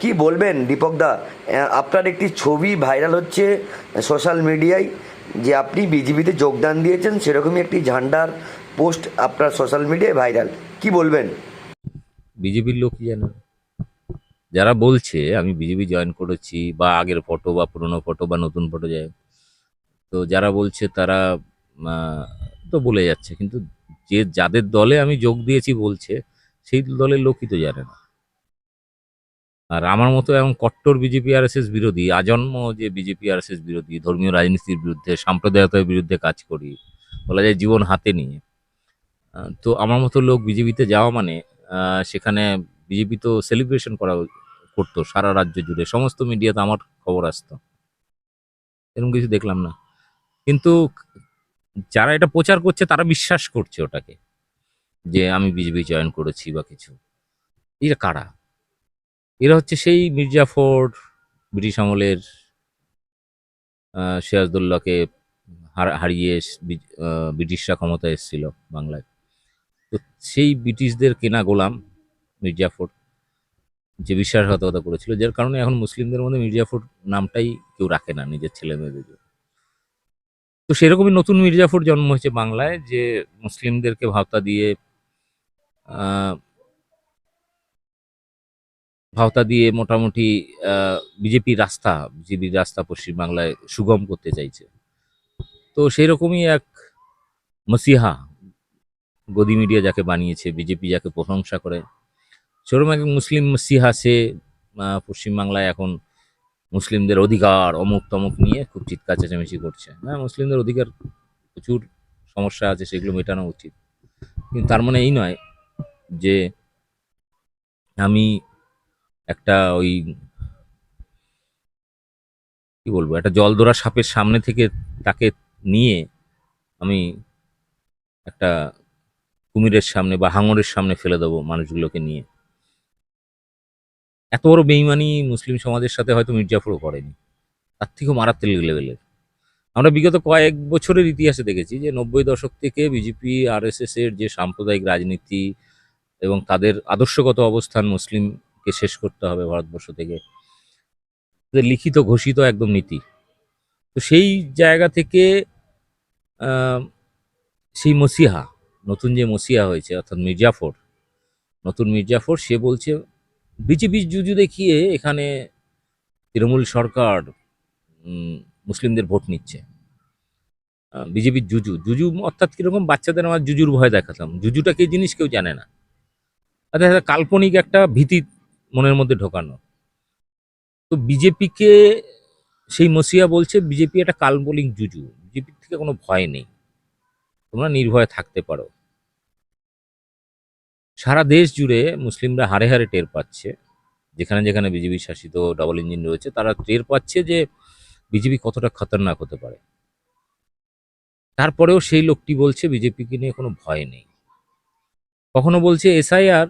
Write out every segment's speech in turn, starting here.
কি বলবেন, দীপক দা? আপনার একটি ছবি ভাইরাল হচ্ছে সোশ্যাল মিডিয়ায় যে আপনি বিজেপিতে যোগদান দিয়েছেন, সেরকমই একটি ঝান্ডার পোস্ট আপনার সোশ্যাল মিডিয়ায় ভাইরাল। কি বলবেন? বিজেপির লোক জানে যারা বলছে, আমি বিজেপি জয়েন করেছি, বা আগের ফটো, বা পুরনো ফটো, বা নতুন ফটো যায় তো যারা বলছে, তারা তো বলে যাচ্ছে, কিন্তু যে যাদের দলে আমি যোগ দিয়েছি বলছে, সেই দলের লোকই তো জানে না। আর আমার মতো এমন কট্টর বিজেপি আর বিরোধী, আজন্ম যে বিজেপি আর বিরোধী, ধর্মীয় রাজনীতির বিরুদ্ধে, সাম্প্রদায়িকতার বিরুদ্ধে কাজ করি, বলা যায় জীবন হাতে নিয়ে। তো আমার মতো লোক বিজেপিতে যাওয়া মানে সেখানে বিজেপি তো সেলিব্রেশন করা করতো সারা রাজ্য জুড়ে, সমস্ত মিডিয়াতে আমার খবর আসতো। এরকম কিছু দেখলাম না। কিন্তু যারা এটা প্রচার করছে, তারা বিশ্বাস করছে ওটাকে, যে আমি বিজেপি জয়েন করেছি বা কিছু। এরা কারা? এরা হচ্ছে সেই মির্জাফর ব্রিটিশ আমলের আহ, সিরাজদৌল্লাকে হারিয়ে ব্রিটিশরা ক্ষমতায় এসেছিল বাংলায় তো সেই ব্রিটিশদের কেনা গোলাম মির্জাফর যে বিশ্বাসঘাতকতা করেছিল যার কারণে এখন মুসলিমদের মধ্যে মির্জাফর নামটাই কেউ রাখে না নিজের ছেলে মেয়েদের জন্য। তো সেরকমই নতুন মির্জাফর জন্ম হয়েছে বাংলায় যে মুসলিমদেরকে ভাওতা দিয়ে ভাওতা দিয়ে মোটামুটি বিজেপি রাস্তা, বিজেপির রাস্তা পশ্চিমবাংলায় সুগম করতে চাইছে। তো সেই রকমই এক মসিহা, গদি মিডিয়া যাকে বানিয়েছে, বিজেপি যাকে প্রশংসা করে। সেরকম এক মুসলিম মসিহা, সে পশ্চিমবাংলায় এখন মুসলিমদের অধিকার অমুক তমুক নিয়ে খুব চিৎকার চেঁচামেচি করছে। হ্যাঁ মুসলিমদের অধিকার প্রচুর সমস্যা আছে, সেগুলো মেটানো উচিত। কিন্তু তার মানে এই নয় যে আমি একটা ওই কি বলব, একটা জলদোরা সাপের সামনে থেকে তাকে নিয়ে আমি একটা কুমিরের সামনে বা হাঙরের সামনে ফেলে দেবো মানুষগুলোকে নিয়ে। এত বড় বেইমানি মুসলিম সমাজের সাথে হয়তো মির্জাফরও করেনি। তার থেকেও মারাত্মক লেভেলের আমরা বিগত কয়েক বছরের ইতিহাসে দেখেছি যে নব্বই দশক থেকে বিজেপি আরএসএস এর যে সাম্প্রদায়িক রাজনীতি এবং তাদের আদর্শগত অবস্থান মুসলিমকে শেষ করতে হবে ভারতবর্ষ থেকে। লিখিত ঘোষিত একদম নীতি। তো সেই জায়গা থেকে সেই মসিহা, নতুন যে মসিহা হয়েছে, অর্থাৎ মির্জাফর, নতুন মির্জাফর, সে বলছে বিজেপির জুজু দেখিয়ে এখানে তৃণমূল সরকার মুসলিমদের ভোট নিচ্ছে। বিজেপির জুজু জুজু অর্থাৎ কীরকম বাচ্চাদের আমার জুজুর ভয় দেখাতাম। জুজুটা কি জিনিস কেউ জানে না। অর্থাৎ কাল্পনিক একটা ভীতি মনের মধ্যে ঢোকানো। তো বিজেপিকে সেই মসিয়া বলছে, বিজেপি একটা কাল্পনিক জুজু, বিজেপির থেকে কোনো ভয় নেই। তোমরা নির্ভয়ে থাকতে পারো। সারা দেশ জুড়ে মুসলিমরা হারে হারে টের পাচ্ছে। যেখানে যেখানে বিজেপি শাসিত ডাবল ইঞ্জিন রয়েছে, তারা টের পাচ্ছে যে বিজেপি কতটা খতরনাক হতে পারে। তারপরেও সেই লোকটি বলছে, বিজেপিকে নিয়ে কোনো ভয় নেই। কখনো বলছে, এসআইআর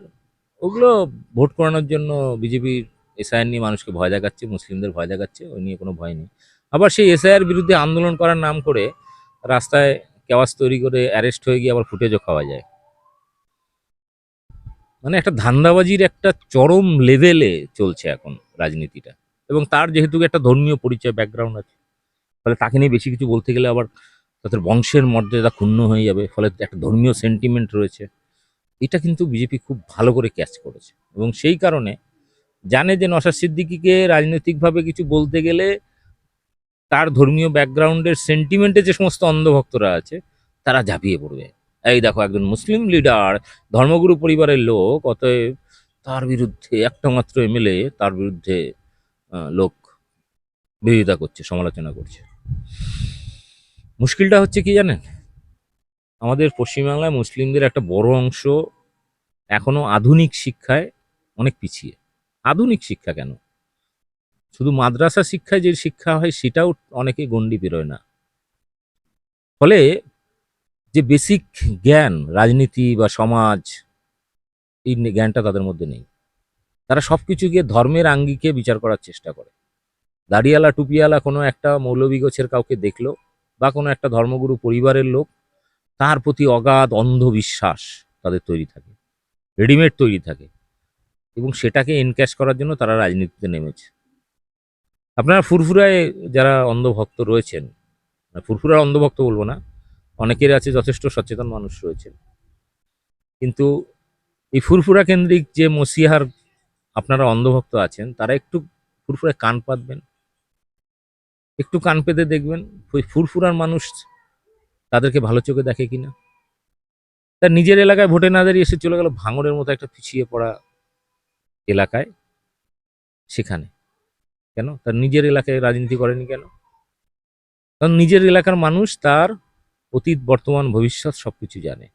ওগুলো ভোট করানোর জন্য বিজেপির এসআইআর নিয়ে মানুষকে ভয় দেখাচ্ছে, মুসলিমদের ভয় দেখাচ্ছে, ওই নিয়ে কোনো ভয় নেই। আবার সেই এসআইআর বিরুদ্ধে আন্দোলন করার নাম করে রাস্তায় কেওয়াজ তৈরি করে অ্যারেস্ট হয়ে গিয়ে আবার ফুটেজও খাওয়া যায়। মানে একটা ধান্দাবাজির একটা চরম লেভেলে চলছে এখন রাজনীতিটা। এবং তার যেহেতু একটা ধর্মীয় পরিচয় ব্যাকগ্রাউন্ড আছে, ফলে তাকে নিয়ে বেশি কিছু বলতে গেলে আবার তাদের বংশের মর্যাদা ক্ষুণ্ণ হয়ে যাবে, ফলে একটা ধর্মীয় সেন্টিমেন্ট রয়েছে। এটা কিন্তু বিজেপি খুব ভালো করে ক্যাচ করেছে। এবং সেই কারণে জানে যে নসার সিদ্দিকিকে রাজনৈতিকভাবে কিছু বলতে গেলে তার ধর্মীয় ব্যাকগ্রাউন্ডের সেন্টিমেন্টে যে সমস্ত অন্ধভক্তরা আছে, তারা ঝাঁপিয়ে পড়বে। এই দেখো একজন মুসলিম লিডার ধর্মগুরু পরিবারের লোক, অতএব তার বিরুদ্ধে একটা মাত্র এমএলএ তার বিরুদ্ধে লোক বিরোধিতা করছে, সমালোচনা করছে। মুশকিলটা হচ্ছে কি জানেন? আমাদের পশ্চিমবাংলায় মুসলিমদের একটা বড় অংশ এখনও আধুনিক শিক্ষায় অনেক পিছিয়ে। আধুনিক শিক্ষা কেন? শুধু মাদ্রাসা শিক্ষায় যে শিক্ষা হয় সেটাও অনেকে গণ্ডি পেরোয় না। ফলে যে বেসিক জ্ঞান, রাজনীতি বা সমাজ, এই জ্ঞানটা তাদের মধ্যে নেই। তারা সব কিছুকে ধর্মের আঙ্গিকে বিচার করার চেষ্টা করে। দাড়িয়ালা, টুপিয়ালা কোনো একটা মৌলবী গোছের কাউকে দেখল বা কোনো একটা ধর্মগুরু পরিবারের লোক, তার প্রতি অগাধ অন্ধবিশ্বাস তাদের তৈরি থাকে। রেডিমেড তৈরি থাকে এবং সেটাকে এনক্যাশ করার জন্য তারা রাজনীতিতে নেমেছে। আপনারা ফুরফুরায় যারা অন্ধভক্ত রয়েছেন মানে ফুরফুরার অন্ধভক্ত বলব না, অনেকের আছে যথেষ্ট সচেতন মানুষ রয়েছেন। কিন্তু এই ফুরফুরা কেন্দ্রিক যে মসিহার আপনারা অন্ধভক্ত আছেন, তারা একটু ফুরফুরায় কান পাতবেন, একটু কান পেতে দেখবেন, ফুরফুরার মানুষ তাদেরকে ভালো চোখে দেখে কিনা। তার নিজের এলাকায় ভোটে না দাঁড়িয়ে এসে চলে গেল ভাঙড়ের মতো একটা পিছিয়ে পড়া এলাকায়, সেখানে। কেন? তার নিজের এলাকায় রাজনীতি করেনি কেন? কারণ নিজের এলাকার মানুষ তার অতীত, বর্তমান, ভবিষ্যৎ সবকিছু জানে।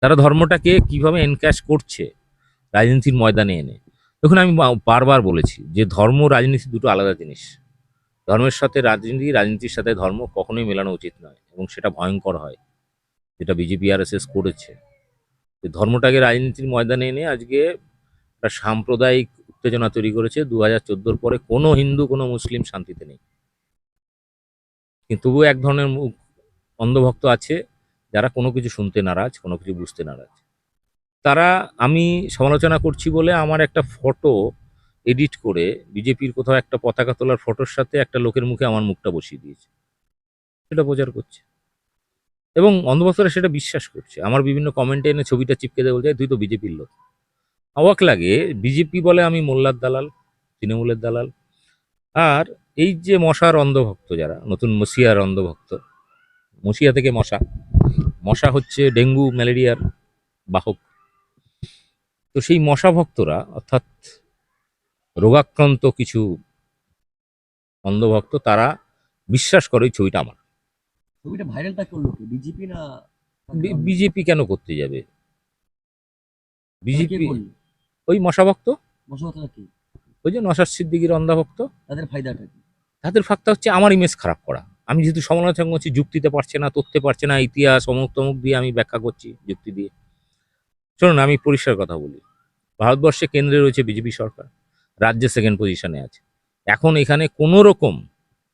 তারা ধর্মটাকে কীভাবে এনক্যাশ করছে, রাজনীতির ময়দানে এনে। দেখুন, আমি বারবার বলেছি যে ধর্ম, রাজনীতি দুটো আলাদা জিনিস। ধর্মের সাথে রাজনীতি, রাজনীতির সাথে ধর্ম কখনোই মেলানো উচিত নয় এবং সেটা ভয়ঙ্কর হয়। যেটা বিজেপি আর এস এস করেছে। ধর্মটাকে রাজনীতির ময়দানে এনে আজকে একটা সাম্প্রদায়িক উত্তেজনা তৈরি করেছে। দু হাজার পরে কোনো হিন্দু, কোনো মুসলিম শান্তিতে নেই। কিন্তু তবুও এক ধরনের অন্ধভক্ত আছে, যারা কোনো কিছু শুনতে নারাজ, কোনো কিছু বুঝতে নারাজ। তারা আমি সমালোচনা করছি বলে আমার একটা ফটো এডিট করে বিজেপির কোথাও একটা পতাকা তোলার ফটোর সাথে একটা লোকের মুখে আমার মুখটা বসিয়ে দিয়েছে। সেটা প্রচার করছে। এবং অন্ধভক্তরা সেটা বিশ্বাস করছে। আমার বিভিন্ন কমেন্টে এনে ছবিটা চিপকে দেয় বলছে তুই তো বিজেপির লোক। অবাক লাগে, বিজেপি বলে আমি মোল্লার দালাল, তৃণমূলের দালাল। আর এই যে মশার অন্ধভক্ত যারা, নতুন মশিয়ার অন্ধভক্ত, মশিয়া থেকে মশা। মশা হচ্ছে ডেঙ্গু, ম্যালেরিয়ার বাহক। তো সেই মশা ভক্তরা অর্থাৎ রোগাক্রান্ত কিছু অন্ধভক্ত, তারা বিশ্বাস করে ওই ছবিটা আমার। ছবিটা ভাইরালটা করল কি? বিজেপি না বিজেপি কেন করতে যাবে? বিজেপি ওই মশাভক্ত কি? ওই যে নশার সিদ্দিকির অন্ধভক্ত তাদের ফায়দাটা কি? তাদের ফাঁকটা হচ্ছে আমার ইমেজ খারাপ করা। আমি যেহেতু সমালোচনা করছি যুক্তিতে পারছে না তথ্যে পারছে না ইতিহাস অমুক তমুক দিয়ে আমি ব্যাখ্যা করছি যুক্তি দিয়ে। শুনুন আমি পরিষ্কার কথা বলি। ভারতবর্ষে কেন্দ্রে রয়েছে বিজেপি সরকার রাজ্যে সেকেন্ড পজিশনে আছে। এখন এখানে কোনো রকম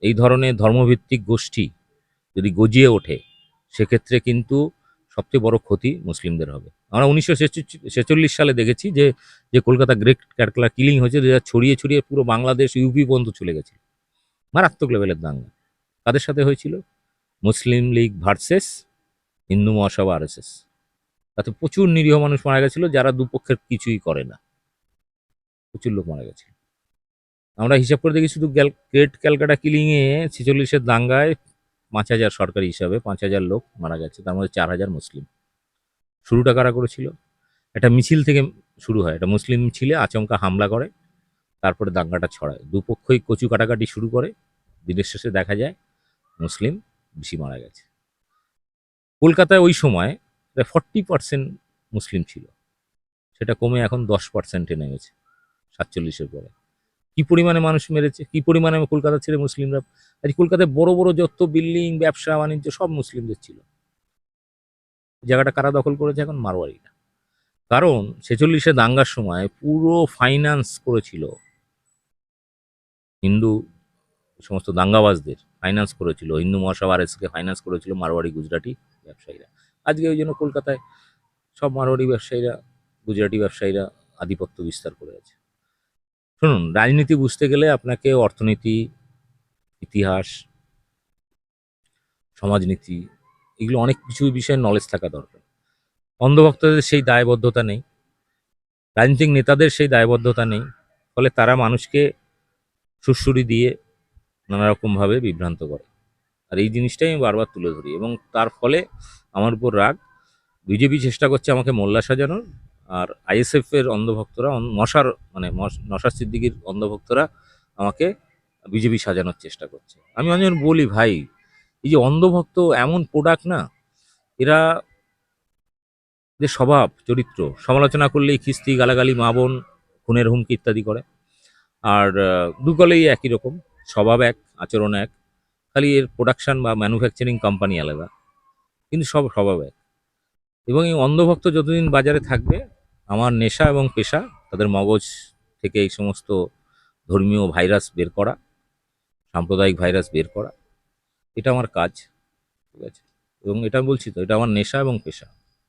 এই ধরনের ধর্মভিত্তিক গোষ্ঠী যদি গজিয়ে ওঠে, সেক্ষেত্রে কিন্তু সবচেয়ে বড় ক্ষতি মুসলিমদের হবে। আমরা উনিশশো ছেচল্লিশ সালে দেখেছি যে যে কলকাতা গ্রেট ক্যারকলা কিলিং হয়েছে যেটা ছড়িয়ে ছড়িয়ে পুরো বাংলাদেশ, ইউপি পর্যন্ত চলে গেছে। মারাত্মক লেভেলের দাঙ্গা। কাদের সাথে হয়েছিল? মুসলিম লীগ ভার্সেস হিন্দু মহাসভা আরএসএস তাতে প্রচুর নিরীহ মানুষ মারা গেছিল, যারা দুপক্ষের কিছুই করে না। প্রচুর লোক মারা গেছে। আমরা হিসাব করে দেখি, শুধু গ্রেট ক্যালকাটা কিলিংয়ে ছেচল্লিশের দাঙ্গায় পাঁচ হাজার সরকারি হিসাবে পাঁচ হাজার লোক মারা গেছে, তার মধ্যে চার হাজার মুসলিম। শুরুটা কারা করেছিল? একটা মিছিল থেকে শুরু হয়। একটা মুসলিম মিছিলে আচমকা হামলা করে, তারপরে দাঙ্গাটা ছড়ায়। দুপক্ষই কচু কাটাকাটি শুরু করে, দিনের শেষে দেখা যায় মুসলিম বেশি মারা গেছে। কলকাতায় ওই সময় প্রায় ফর্টি পার্সেন্ট মুসলিম ছিল। সেটা কমে এখন দশ পার্সেন্টে নেমেছে, সাতচল্লিশের পরে। কি পরিমাণে মানুষ মেরেছে, কি পরিমাণে কলকাতা ছেড়ে মুসলিমরা আজ কলকাতায় বড় বড় যত বিল্ডিং, ব্যবসা, বাণিজ্য সব মুসলিমদের ছিল। জায়গাটা কারা দখল করেছে এখন? মারোয়ারিরা কারণ ছেচল্লিশে দাঙ্গার সময় পুরো ফাইন্যান্স করেছিল হিন্দু, সমস্ত দাঙ্গাবাজদের ফাইন্যান্স করেছিল। হিন্দু মহাসভা আর ফাইন্যান্স করেছিল মারোয়ারি গুজরাটি ব্যবসায়ীরা। আজকে ওই জন্য কলকাতায় সব মারোয়ারি ব্যবসায়ীরা, গুজরাটি ব্যবসায়ীরা আধিপত্য বিস্তার করে আছে। শুনুন, রাজনীতি বুঝতে গেলে আপনাকে অর্থনীতি, ইতিহাস, সমাজনীতি, এগুলো অনেক কিছু বিষয়ে নলেজ থাকা দরকার। অন্ধভক্তদের সেই দায়বদ্ধতা নেই, রাজনৈতিক নেতাদের সেই দায়বদ্ধতা নেই, ফলে তারা মানুষকে সুড়সুড়ি দিয়ে নানা রকমভাবে বিভ্রান্ত করে। আর এই জিনিসটাই আমি বারবার তুলে ধরি এবং তার ফলে আমার উপর রাগ। বিজেপি চেষ্টা করছে আমাকে মোল্লা সাজানোর আর আইএসএফ এর অন্ধভক্তরা, অন- মশার মানে নশার সিদ্দিকির অন্ধভক্তরা আমাকে বিজেপি সাজানোর চেষ্টা করছে। আমি অনেক বলি, ভাই, এই যে অন্ধভক্ত এমন প্রোডাক্ট না, এরা যে স্বভাব, চরিত্র, সমালোচনা করলেই খিস্তি, গালাগালি, মা বোন, খুনের হুমকি ইত্যাদি করে। আর দুকলেই একই রকম, স্বভাব এক, আচরণ এক, খালি এর প্রোডাকশান বা ম্যানুফ্যাকচারিং কোম্পানি আলাদা, কিন্তু সব স্বভাব এক। এবং এই অন্ধভক্ত যতদিন বাজারে থাকবে আমার নেশা এবং পেশা তাদের মগজ থেকে এই সমস্ত ধর্মীয় ভাইরাস বের করা সাম্প্রদায়িক ভাইরাস বের করা এটা আমার কাজ ঠিক আছে? এবং এটা বলছি তো এটা আমার নেশা এবং পেশা।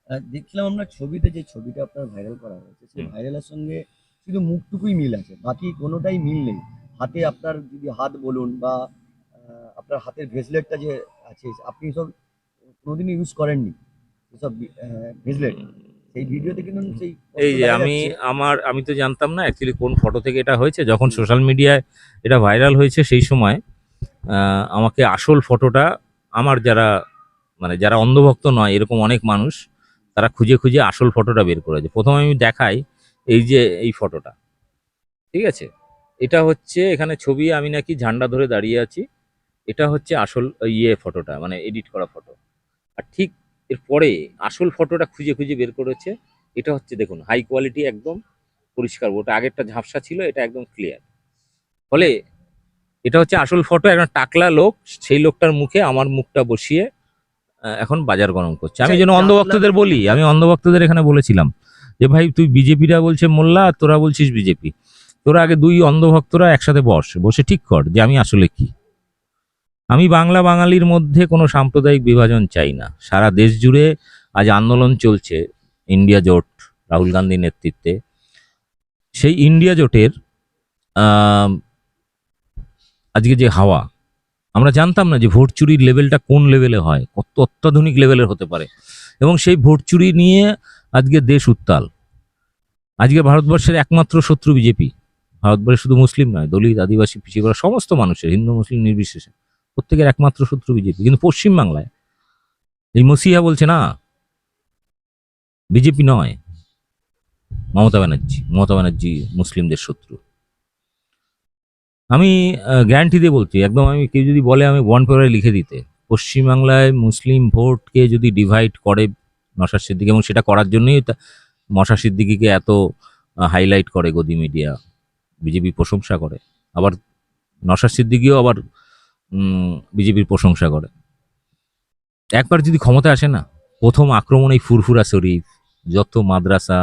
আহ, দেখলাম আমরা ছবিতে যে ছবিটা আপনার ভাইরাল করা হয়েছে সেই ভাইরালের সঙ্গে শুধু মুখটুকুই মিল আছে বাকি কোনোটাই মিল নেই। হাতে আপনার যদি হাত বলুন বা আপনার হাতের ভেসলেটটা যে আছে আপনি সব কোনোদিন ইউজ করেননি এসব ভেসলেট সেই ভিডিওতে কিন্তু সেই এই যে আমি। আমার আমি তো জানতাম না অ্যাকচুয়ালি কোন ফটো থেকে এটা হয়েছে। যখন সোশ্যাল মিডিয়ায় এটা ভাইরাল হয়েছে সেই সময় আমাকে আসল ফটোটা আমার যারা মানে যারা অন্ধভক্ত নয় এরকম অনেক মানুষ তারা খুঁজে খুঁজে আসল ফটোটা বের করেছে। প্রথমে আমি দেখাই এই যে এই ফটোটা। ঠিক আছে? এটা হচ্ছে এখানে ছবি আমি নাকি ঝান্ডা ধরে দাঁড়িয়ে আছি। এটা হচ্ছে আসল ইয়ে ফটোটা মানে এডিট করা ফটো। আর ঠিক এরপরে আসল ফটোটা খুঁজে খুঁজে বের করেছে। এটা হচ্ছে দেখুন হাই কোয়ালিটি একদম পরিষ্কার ওটা আগেরটা ঝাপসা ছিল এটা একদম ক্লিয়ার ফলে এটা হচ্ছে আসল ফটো একটা টাকলা লোক সেই লোকটার মুখে আমার মুখটা বসিয়ে এখন বাজার গরম করছে। আমি আচ্ছা, যেন অন্ধভক্তদের বলি আমি অন্ধভক্তদের এখানে বলেছিলাম যে ভাই তুই বিজেপিরা বলছে মোল্লা আর তোরা বলছিস বিজেপি। তোরা আগে দুই অন্ধভক্তরা একসাথে বস বসে ঠিক কর যে আমি আসলে কি। আমি বাংলা বাঙালির মধ্যে কোনো সাম্প্রদায়িক বিভাজন চাই না। সারা দেশ জুড়ে আজ আন্দোলন চলছে ইন্ডিয়া জোট, রাহুল গান্ধীর নেতৃত্বে। সেই ইন্ডিয়া জোটের আজকে যে হাওয়া, আমরা জানতাম না যে ভোট চুরির লেভেলটা কোন লেভেলে হয়, কত অত্যাধুনিক লেভেলের হতে পারে। এবং সেই ভোট চুরি নিয়ে আজকে দেশ উত্তাল। আজকে ভারতবর্ষের একমাত্র শত্রু বিজেপি। ভারতবর্ষে শুধু মুসলিম নয়, দলিত, আদিবাসী, পিছিয়ে পড়া সমস্ত মানুষের, হিন্দু, মুসলিম নির্বিশেষে। প্রত্যেকের একমাত্র শত্রু বিজেপি। কিন্তু পশ্চিমবাংলায় এই মসিহা বলছে, না, বিজেপি নয়, মমতা ব্যানার্জি মমতা ব্যানার্জি মুসলিমদের শত্রু। আমি গ্যারান্টি দিয়ে বলছি, একদম আমি, কেউ যদি বলে আমি ওয়ান পেপারে লিখে দিতে, পশ্চিমবাংলায় মুসলিম ভোটকে যদি ডিভাইড করে নশার সিদ্দিকি, এবং সেটা করার জন্যই মশা সিদ্দিকিকে এত হাইলাইট করে গদি মিডিয়া বিজেপি প্রশংসা করে। আবার নশার সিদ্দিকিও আবার বিজেপির প্রশংসা করে। একবার যদি ক্ষমতা আসে না প্রথম আক্রমণ এই ফুরফুরা শরীফ যত মাদ্রাসা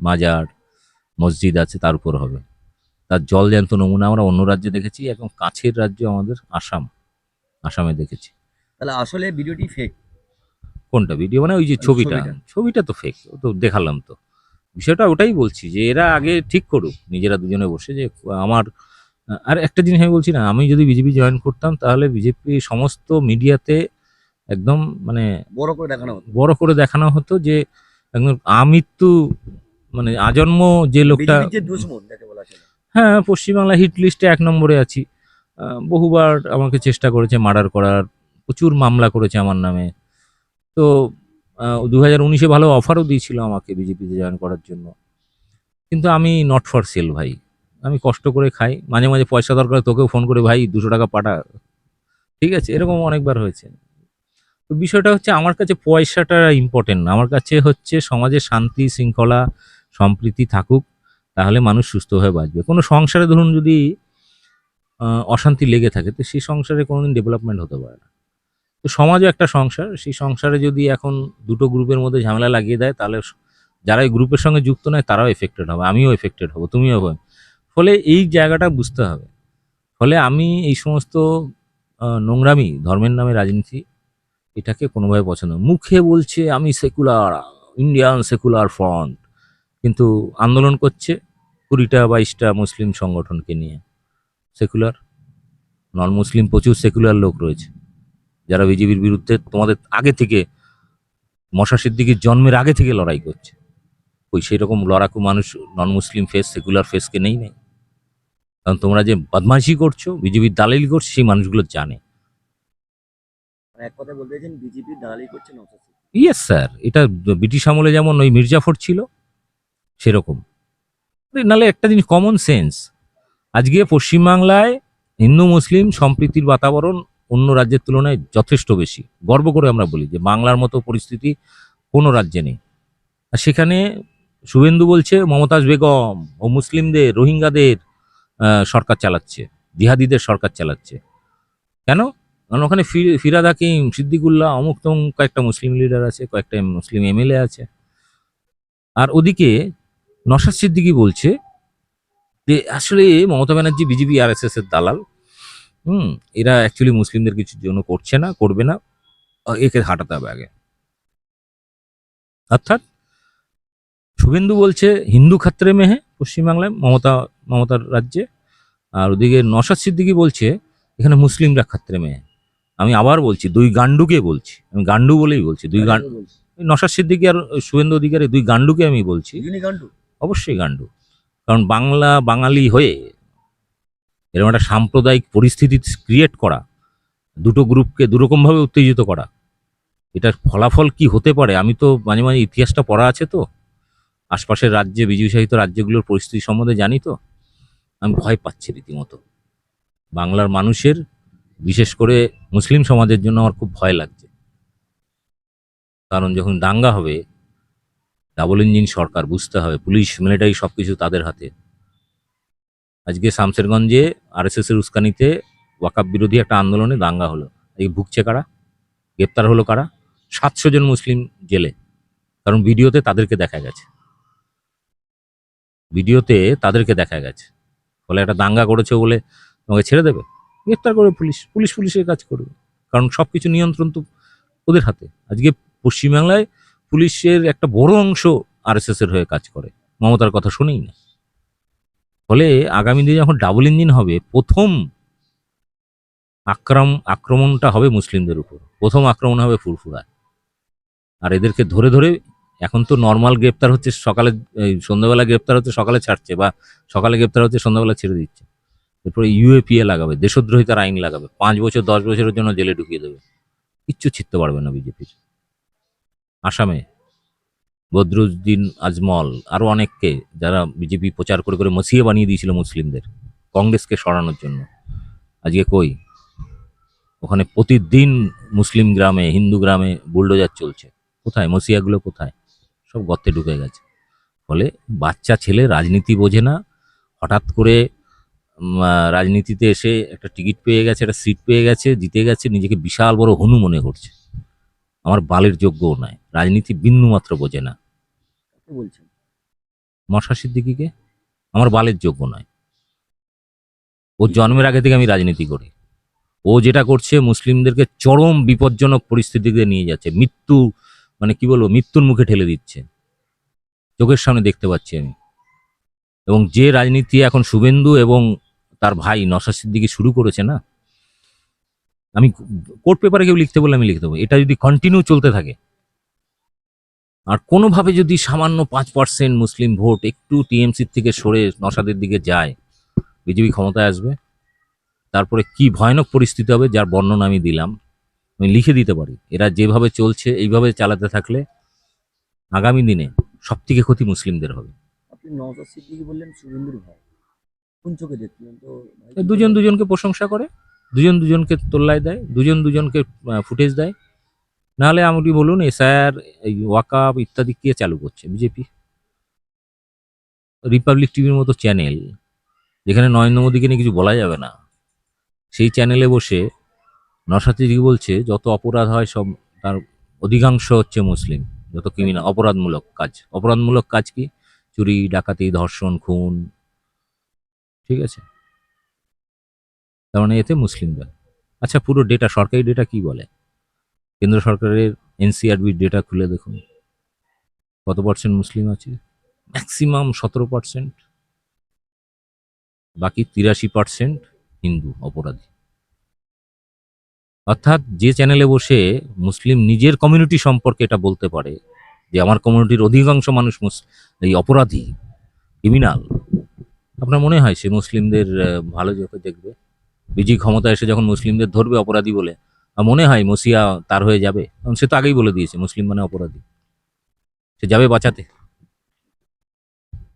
মাজার মসজিদ আছে তার উপর হবে। তার জল জ্যান্ত নমুনা আমরা অন্য রাজ্যে দেখেছি এবং কাছের রাজ্য আমাদের আসাম। আসামে দেখেছি। তাহলে আসলে ভিডিওটি ফেক কোনটা? ভিডিও মানে ওই যে ছবিটা। ছবিটা। ছবিটা তো ফেক ও তো দেখালাম তো। বিষয়টা ওটাই বলছি যে এরা আগে ঠিক করুক নিজেরা দুজনে বসে যে আমার আর একটা জিনিস আমি বলছি না আমি যদি বিজেপি জয়েন করতাম তাহলে বিজেপি সমস্ত মিডিয়াতে একদম মানে বড় করে দেখানো হতো। বড় করে দেখানো হতো যে একদম আমৃত্যু মানে আজন্ম যে লোকটা হ্যাঁ। পশ্চিমবাংলা হিট লিস্টে এক নম্বরে আছি। বহুবার আমাকে চেষ্টা করেছে মার্ডার করার প্রচুর মামলা করেছে আমার নামে। তো দু হাজার উনিশে ভালো অফারও দিয়েছিল আমাকে বিজেপিতে জয়েন করার জন্য। কিন্তু আমি নট ফর সেল ভাই। আমি কষ্ট করে খাই। মাঝে মাঝে পয়সা দরকার, তোকেও ফোন করে, ভাই, দুশো টাকা পাঠা। ঠিক আছে, এরকম অনেকবার হয়েছে। তো বিষয়টা হচ্ছে, আমার কাছে পয়সাটা ইম্পর্টেন্ট না। আমার কাছে হচ্ছে, সমাজে শান্তি, শৃঙ্খলা, সম্প্রীতি থাকুক, তাহলে মানুষ সুস্থভাবে বাঁচবে। কোনো সংসারে ধরুন যদি অশান্তি লেগে থাকে, তো সেই সংসারে কোনোদিন ডেভেলপমেন্ট হতে পারে না। তো সমাজও একটা সংসার, সেই সংসারে যদি এখন দুটো গ্রুপের মধ্যে ঝামেলা লাগিয়ে দেয়, তাহলে যারা এই গ্রুপের সঙ্গে যুক্ত নয়, তারাও এফেক্টেড হবে, আমিও এফেক্টেড হব, তুমিও হবে ফলে এই জায়গাটা বুঝতে হবে। ফলে আমি এই সমস্ত নোংরামি, ধর্মের নামে রাজনীতি, এটাকে কোনোভাবে পছন্দ মুখে বলছে আমি সেকুলার, ইন্ডিয়ান সেকুলার ফ্রন্ট, কিন্তু আন্দোলন করছে কুড়িটা বাইশটা মুসলিম সংগঠনকে নিয়ে। সেকুলার নন মুসলিম প্রচুর সেকুলার লোক রয়েছে। যারা বিজেপির বিরুদ্ধে তোমাদের আগে থেকে, মশা সিদ্দিকির জন্মের আগে থেকে লড়াই করছে। ওই সেই রকম লড়াকু মানুষ নন মুসলিম ফেস, সেকুলার ফেসকে নেই নেই। কারণ তোমরা যে বদমাইশি করছ বিজেপির দালালি করছ সেই মানুষগুলো জানে। মানে এক বলতে চাইছেন বিজেপির দালালি করছে ইয়েস স্যার এটা ব্রিটিশ আমলে যেমন ওই মির্জাফর ছিল সেরকম। নাহলে একটা জিনিস কমন সেন্স আজকে পশ্চিমবাংলায় হিন্দু মুসলিম সম্প্রীতির বাতাবরণ অন্য রাজ্যের তুলনায় যথেষ্ট বেশি। গর্ব করে আমরা বলি যে বাংলার মতো পরিস্থিতি কোনো রাজ্যে নেই। আর সেখানে শুভেন্দু বলছে মমতাজ বেগম ও মুসলিমদের রোহিঙ্গাদের সরকার চালাচ্ছে, জিহাদিদের সরকার চালাচ্ছে। কেন? কারণ ওখানে ফিরাদ হাকিম, সিদ্দিকুল্লাহ, অমুক তমুক কয়েকটা মুসলিম লিডার আছে, কয়েকটা মুসলিম এমএলএ আছে। আর ওদিকে নসাদ সিদ্দিকি বলছে যে, আসলে মমতা ব্যানার্জি, বিজেপি আর এস এর দালাল। হুম, এরা অ্যাকচুয়ালি মুসলিমদের কিছুর জন্য করছে না, করবে না। একে হাঁটাতে হবে আগে। অর্থাৎ শুভেন্দু বলছে হিন্দু খাত্রে মেহে পশ্চিমবাংলায় মমতা মমতার রাজ্যে। আর ওদিকে নসাদ সিদ্দিকি বলছে এখানে মুসলিমরা খাত্রে মেহে আমি আবার বলছি দুই গান্ডুকে বলছি। আমি গান্ডু বলেই বলছি দুই গান্ডু নসাদ সিদ্দিকি আর শুভেন্দু অধিকারী দুই গান্ডুকে আমি বলছি। অবশ্যই গান্ডু কারণ বাংলা বাঙালি হয়ে এরকম একটা সাম্প্রদায়িক পরিস্থিতি ক্রিয়েট করা দুটো গ্রুপকে দুরকমভাবে উত্তেজিত করা এটার ফলাফল কি হতে পারে? আমি তো মাঝে মাঝে ইতিহাসটা পড়া আছে তো। আশপাশের রাজ্যে বিজয় সাহিত্য রাজ্যগুলোর পরিস্থিতি সম্বন্ধে জানি তো? আমি ভয় পাচ্ছি রীতিমতো। বাংলার মানুষের, বিশেষ করে মুসলিম সমাজের জন্য আমার খুব ভয় লাগছে। কারণ যখন দাঙ্গা হবে, ডাবল ইঞ্জিন সরকার বুঝতে হবে, পুলিশ, মিলিটারি সব কিছু তাদের হাতে। আজকে শামসেরগঞ্জে আরএসএস এর উস্কানিতে ওয়াকাব বিরোধী একটা আন্দোলনে দাঙ্গা হলো। এই ভুগছে কারা? গ্রেপ্তার হলো কারা? সাতশো জন মুসলিম জেলে। কারণ ভিডিওতে তাদেরকে দেখা গেছে। ভিডিওতে তাদেরকে দেখা গেছে। ফলে একটা দাঙ্গা করেছে বলে তোমাকে ছেড়ে দেবে? গ্রেফতার করে পুলিশ। পুলিশ পুলিশের কাজ করবে। কারণ সব কিছু নিয়ন্ত্রণ তো ওদের হাতে। আজকে পশ্চিমবাংলায় পুলিশের একটা বড় অংশ আরএসএস এর হয়ে কাজ করে। মমতার কথা শুনেই না। ফলে আগামী দিনে যখন ডাবল ইঞ্জিন হবে, প্রথম আক্রম, আক্রমণটা হবে মুসলিমদের উপর। প্রথম আক্রমণ হবে ফুরফুরায়। আর এদেরকে ধরে ধরে এখন তো নর্মাল গ্রেপ্তার হচ্ছে সকালে সন্ধ্যাবেলা গ্রেপ্তার হচ্ছে সকালে ছাড়ছে বা সকালে গ্রেপ্তার হচ্ছে সন্ধ্যাবেলা ছেড়ে দিচ্ছে। এরপরে ইউএপিএ লাগাবে, দেশদ্রোহিতার আইন লাগাবে, পাঁচ বছর, দশ বছরের জন্য জেলে ঢুকিয়ে দেবে। কিচ্ছু ছিটতে পারবে না বিজেপির আসামে বদরুদ্দিন আজমল আরও অনেককে যারা বিজেপি প্রচার করে করে মসিয়ে বানিয়ে দিয়েছিল মুসলিমদের, কংগ্রেসকে সরানোর জন্য। আজকে কই? ওখানে প্রতিদিন মুসলিম গ্রামে, হিন্দু গ্রামে বুলডোজার চলছে। কোথায়? মসিয়াগুলো কোথায়? সব গর্তে ঢুকে গেছে। ফলে বাচ্চা ছেলে রাজনীতি বোঝে না। হঠাৎ করে রাজনীতিতে এসে একটা টিকিট পেয়ে গেছে একটা সিট পেয়ে গেছে জিতে গেছে নিজেকে বিশাল বড় হনু মনে করছে। আমার বালের যোগ্যও নয় রাজনীতি বিন্দু মাত্র বোঝে না। বলছেন? মশা সিদ্দিকিকে? আমার বালের যোগ্য নয়। ও জন্মের আগে থেকে আমি রাজনীতি করি। ও যেটা করছে মুসলিমদেরকে চরম বিপজ্জনক পরিস্থিতিতে নিয়ে যাচ্ছে। মৃত্যু মানে কি বলব, মৃত্যুর মুখে ঠেলে দিচ্ছে। চোখের সামনে দেখতে পাচ্ছি আমি। এবং যে রাজনীতি এখন শুভেন্দু এবং তার ভাই নশা সিদ্দিকি শুরু করেছে না, আমি কোর্ট পেপারে কেউ লিখতে বললে আমি লিখতে দেবো। এটা যদি কন্টিনিউ চলতে থাকে, আর কোনোভাবে যদি সামান্য পাঁচ পার্সেন্ট মুসলিম ভোট একটু টিএমসির থেকে সরে নসাদের দিকে যায়, বিজেপি ক্ষমতায় আসবে, তারপরে কি ভয়ানক পরিস্থিতি হবে যার বর্ণনা আমি দিলাম। আমি লিখে দিতে পারি। এরা যেভাবে চলছে এইভাবে চালাতে থাকলে আগামী দিনে সব থেকে ক্ষতি মুসলিমদের হবে। আপনি নওজাদ সিদ্দিকি বললেন শুভেন্দুর ভাই। কোন চোখে দেখলেন? তো দুজন দুজনকে প্রশংসা করে দুজন দুজনকে তোল্লায় দেয় দুজন দুজনকে ফুটেজ দেয়। নাহলে আপনি বলুন এসআইআর এই ওয়াকাপ ইত্যাদি কে চালু করছে? বিজেপি। রিপাবলিক টিভির মতো চ্যানেল যেখানে নরেন্দ্র মোদীকে নিয়ে কিছু বলা যাবে না সেই চ্যানেলে বসে নরসাতিজি বলছে, যত অপরাধ হয় সব তার অধিকাংশ হচ্ছে মুসলিম। যত কি ক্রিমিনাল অপরাধমূলক কাজ। অপরাধমূলক কাজ কি? চুরি, ডাকাতি, ধর্ষণ, খুন। ঠিক আছে? তার মানে এতে মুসলিমরা আচ্ছা পুরো ডেটা সরকারি ডেটা কি বলে? কেন্দ্র সরকারের এনসিআরবির ডেটা খুলে দেখুন। কত পার্সেন্ট মুসলিম আছে? ম্যাক্সিমাম সতেরো পার্সেন্ট বাকি তিরাশি পার্সেন্ট হিন্দু অপরাধী। অর্থাৎ যে চ্যানেলে বসে মুসলিম নিজের কমিউনিটি সম্পর্কে এটা বলতে পারে, যে আমার কমিউনিটির অধিকাংশ মানুষ এই অপরাধী ক্রিমিনাল আপনার মনে হয় সে মুসলিমদের ভালো চোখে দেখবে? বিজয়ী ক্ষমতা এসে যখন মুসলিমদের ধরবে অপরাধী বলে মনে হয় মসিয়া তার হয়ে যাবে? সে তো আগেই বলে দিয়েছে, মুসলিম মানে অপরাধী। সে যাবে বাঁচাতে।